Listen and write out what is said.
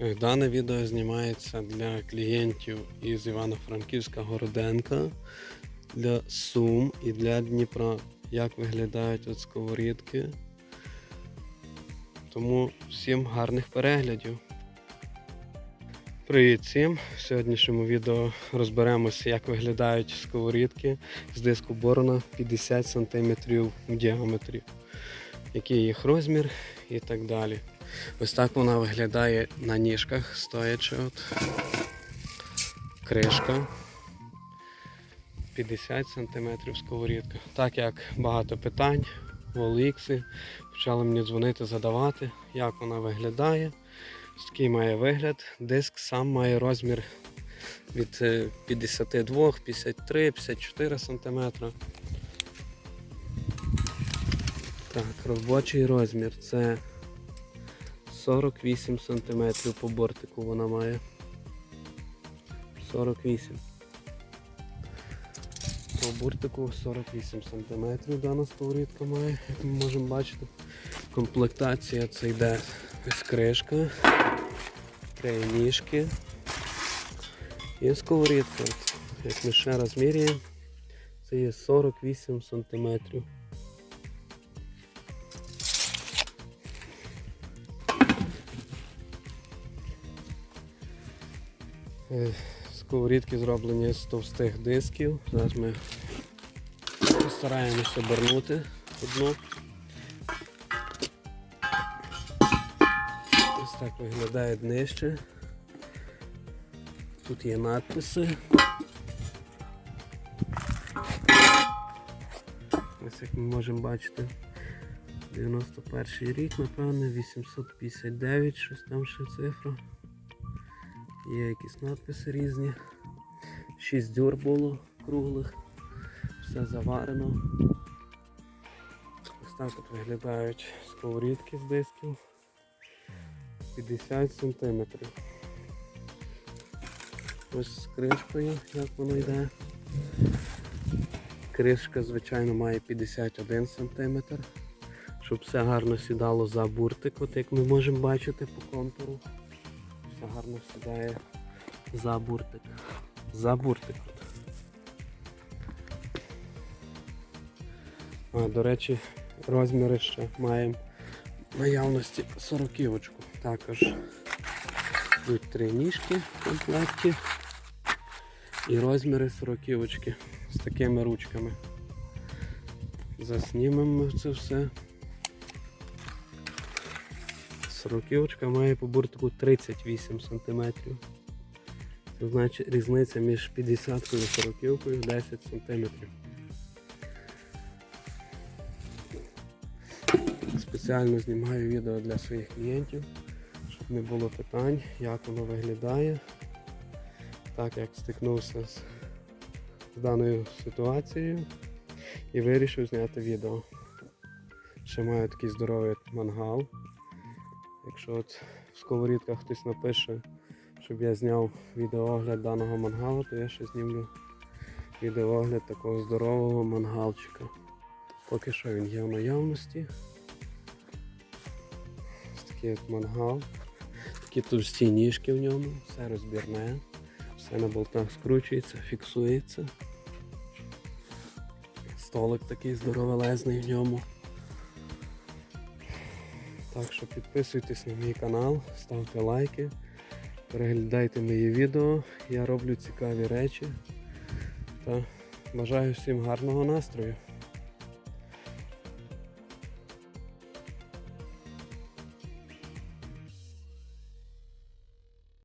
Е, Дане відео знімається для клієнтів із Івано-Франківська Городенка, для Сум і для Дніпра. Як виглядають от сковорідки. Тому всім гарних переглядів. Привіт всім! В сьогоднішньому відео розберемося, як виглядають сковорідки з диску Борона 50 см в діаметрі, який їх розмір і так далі. Ось так вона виглядає на ніжках, стоячи. От. Кришка. 50 см сковорідка. Так як багато питань, в Оліксі, почали мені дзвонити, задавати, як вона виглядає. Такий має вигляд. Диск сам має розмір від е, 52, 53, 54 см. Так, робочий розмір це 48 см по бортику вона має. 48. По бортику 48 см дана сковорідка має, як ми можемо бачити. Комплектація це йде ось кришка, три ніжки і сковорідка. Як ми ще раз міряємо, це є 48 см. Сковорідки зроблені з товстих дисків. Зараз ми постараємося обернути одну. Ось так виглядає днище. Тут є надписи. Ось як ми можемо бачити. 91 рік, напевно, 859, щось там ще цифра. Є якісь надписи різні. 6 дюр було круглих. Все заварено. Ось так от виглядають сковорідки з дисків. 50 см. Ось з кришкою, як воно йде. Кришка, звичайно, має 51 см. Щоб все гарно сідало за буртик, от як ми можемо бачити по контуру. Все гарно сідає за буртик. За буртик. А, до речі, розміри ще маємо наявності 40 Також йдуть три ніжки в комплекті і розміри 40 з такими ручками. Заснімемо це все. Сороківочка має по бортику 38 см. Це значить різниця між 50 і 40 10 см. Спеціально знімаю відео для своїх клієнтів, щоб не було питань, як воно виглядає. Так як стикнувся з даною ситуацією і вирішив зняти відео. Ще маю такий здоровий мангал. Якщо от в сковорідках хтось напише, щоб я зняв відеоогляд даного мангалу, то я ще знімлю відеоогляд такого здорового мангалчика. Поки що він є в наявності. Ось такий от мангал. Такі товсті ніжки в ньому, все розбірне, все на болтах скручується, фіксується. Столик такий здоровелезний в ньому. Так що підписуйтесь на мій канал, ставте лайки, переглядайте мої відео. Я роблю цікаві речі та бажаю всім гарного настрою.